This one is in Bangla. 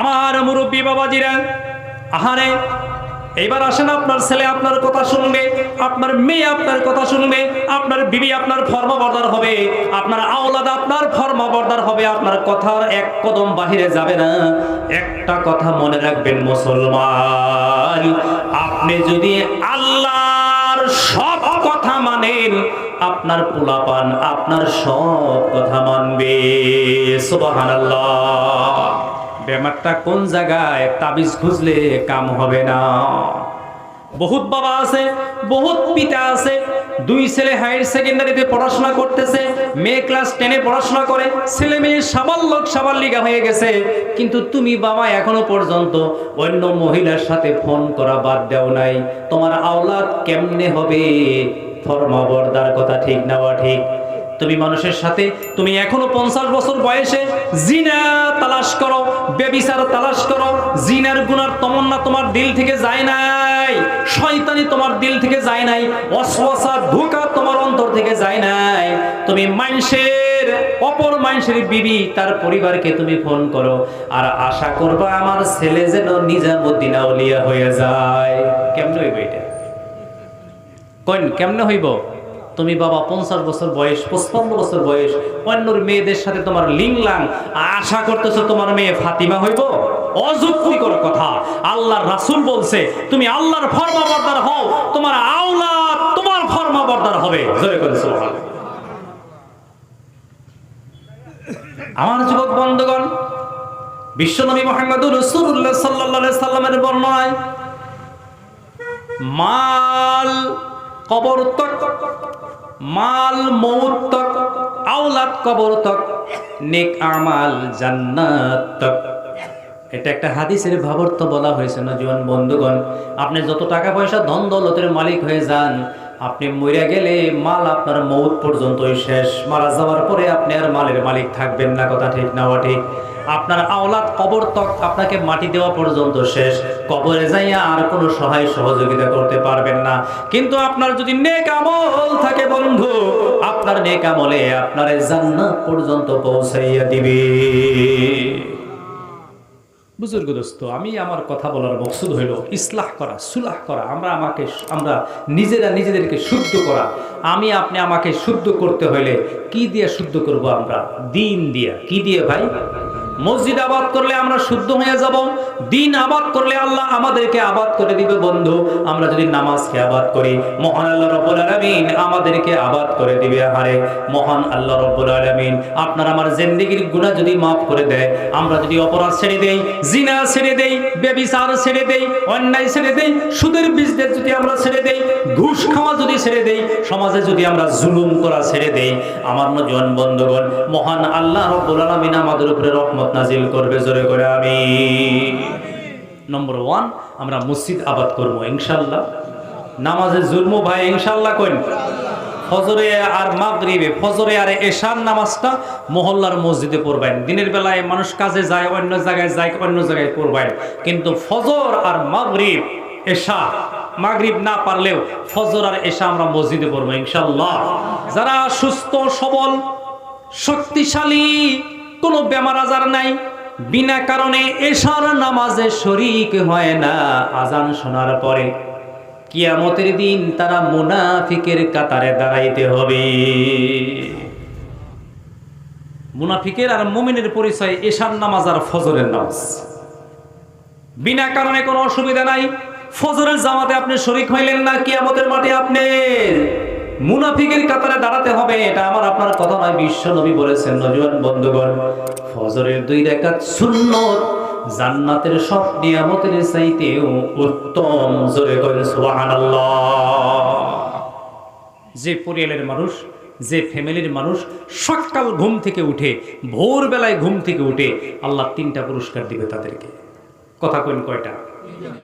আমার মুরব্বী বাবাজিরা, আহারে এইবার আসেন আপনার ছেলে আপনার কথা শুনবে, আপনার মেয়ে আপনার কথা শুনবে, আপনার বিবি আপনার ফর্মবর্দার হবে, আপনার আওলাদ আপনার ফর্মবর্দার হবে, আপনার কথার এক কদম বাহিরে যাবে না। একটা কথা মনে রাখবেন মুসলমান, আপনি যদি আল্লাহর সব কথা মানেন, আপনার পোলাপান আপনার সব কথা মানবে, সুবহানাল্লাহ। ব্যাপারটা কোন জায়গায়? তাবিজ খুঁজলে কাম হবে না। বহুত বাবা আছে, বহুত পিতা আছে, দুই ছেলে হায়ার সেকেন্ডারিতে পড়াশোনা করতেছে, মেয়ে ক্লাস টেনে পড়াশোনা করে, ছেলে মেয়ে সাবাল্যক সাবাল্লিকা হয়ে গেছে। কিন্তু তুমি বাবা এখনও পর্যন্ত অন্য মহিলার সাথে ফোন করা বাদ দেও নাই। তোমার আওলাদ কেমনে হবে? ফরমাবরদার কথা ঠিক নেওয়া ঠিক। তুমি মানুষের সাথে, তুমি এখনও পঞ্চাশ বছর বয়সে জিনা তালাশ করো, বেবিচার তালাশ করো, জিনার গুনার তমন্না তোমার দিল থেকে যায় নাই, শয়তানি তোমার দিল থেকে যায় নাই, অশ্বাসা, ধোকা তোমার অন্তর থেকে যায় নাই। তুমি মানুষের অপর মানুষের বিবি, তার পরিবারকে তুমি ফোন করো, আর আশা করবা আমার ছেলে যেন নিজামুদ্দিন আউলিয়া হয়ে যায়। কেমন হইব এটা? কইন, কেমনে হইব? তুমি বাবা পঞ্চাশ বছর বয়স, পঁচপান্ন বছর বয়স, অন্যর মেয়েদের সাথে তোমার লিংলাং, আশা করতেছো তোমার মেয়ে ফাতিমা হইব? অযুক্তিকর কথা। আল্লাহর রাসূল বলছে, তুমি আল্লাহর ফরমাবরদার হও, তোমার আওলাদ তোমার ফরমাবরদার হবে। জোরে করে আমার যুবক বন্ধুগণ বিশ্বনবী মোহাম্মদুর রাসূলুল্লাহ সাল্লাল্লাহু আলাইহি সাল্লামের বর্ণনায়, মাল কবর মাল মৌত তক, আওলাদ কবর তক, নেক আমাল জান্নাত তক। এটা একটা হাদিসের ভাবর্থ বলা হয়েছে। না জীবন বন্ধুগণ, আপনি যত টাকা পয়সা ধন দৌলতের মালিক হয়ে যান আপনি মরে গেলে মাল আপনার মৌত পর্যন্তই শেষ। মারা যাওয়ার পরে আপনি আর মালের মালিক থাকবেন না, কথা ঠিক না ঠিক। আপনার আওলাদ কবর তক আপনাকে মাটি দেওয়া পর্যন্ত শেষ। কবরে যাইয়া আর কোনো সহায় সহযোগিতা করতে পারবেন না। কিন্তু আপনার যদি নেক আমল থাকে বন্ধু, আপনার নেক আমলে আপনার জান্নাত পর্যন্ত পৌঁছাইয়া দিবে। বুজুর্গ দোস্ত আমি আমার কথা বলার মকসুদ হইল ইসলাহ করা, সুলাহ করা। আমরা আমাকে, আমরা নিজেরা নিজেদেরকে শুদ্ধ করা। আমি, আপনি আমাকে শুদ্ধ করতে হইলে কি দিয়ে শুদ্ধ করব আমরা? দিন দিয়া। কি দিয়ে ভাই? মসজিদ আবাদ করলে আমরা শুদ্ধ হয়ে যাব, দিন আবাদ করলে আল্লাহ আমাদেরকে আবাদ করে দিবে, বন্ধু। আমরা যদি নামাজকে আবাদ করি, মহান আল্লাহ রব্বুল আলামিন আমাদেরকে আবাদ করে দিবে হারে মহান আল্লাহ রব্বুল আলামিন, আপনার আমার জিন্দেগির গুনাহ যদি মাফ করে দেয়, আমরা যদি অপরাধ ছেড়ে দেই, জিনা ছেড়ে দেই, বেবিচার ছেড়ে দেই, অন্যায় ছেড়ে দেই, সুদের বিজনেস যদি আমরা ছেড়ে দেই, ঘুষ খাওয়া যদি ছেড়ে দেই, সমাজে যদি আমরা জুলুম করা ছেড়ে দেই, আমার নজন বন্ধুগণ, মহান আল্লাহ রব্বুল আলামিন আমাদের উপরে রহমত নাজিল করবে, জোরে করে আমি নম্বর ওয়ান আমরা মসজিদ আবাদ করব, ইনশাল্লাহ। নামাজে জুলম, ভাই, ইনশাল্লাহ কইন। ফজরে আর মাগরিবে, ফজরে আর এশার নামাজটা মহল্লার মসজিদে পড়বেন। দিনের বেলায় মানুষ কাজে যায়, অন্য জায়গায় যায়, অন্য জায়গায় পড়বেন। কিন্তু ফজর আর মাগরিব, এশা, মাগরিব না পারলেও ফজর আর এশা আমরা মসজিদে পড়ব, ইনশাল্লাহ। যারা সুস্থ, সবল, শক্তিশালী কোনো বেমার আজার নাই। বিনা কারণে এশার নামাজে শরিক হয় না, আজান শোনার পরে। কিয়ামতের দিন তারা মুনাফিকের কাতারে দাঁড়াইতে হবে। মুনাফিকের আর মুমিনের পরিচয় এশার নামাজ আর ফজরের নামাজ। বিনা কারণে কোনো অসুবিধা নাই। ফজরের জামাতে আপনি শরিক হইলেন না, কিয়ামতের মাঠে আপনি মুনাফিকের কাতারে দাঁড়াতে হবে, এটা আমার আপনার কথা নয়, বিশ্ব নবী বলেছেন, নজওয়ান বন্ধুগণ, ফজরের দুই রাকাত সুন্নত, জান্নাতের সব নিয়ামতের চাইতেও উত্তম, জোরে করেন সুবহানাল্লাহ। যে পরিয়ালের মানুষ, যে ফ্যামিলির মানুষ সকাল ঘুম থেকে উঠে, ভোরবেলায় ঘুম থেকে উঠে আল্লাহ তিনটা পুরস্কার দিবে তাদেরকে। কথা কইন কয়টা?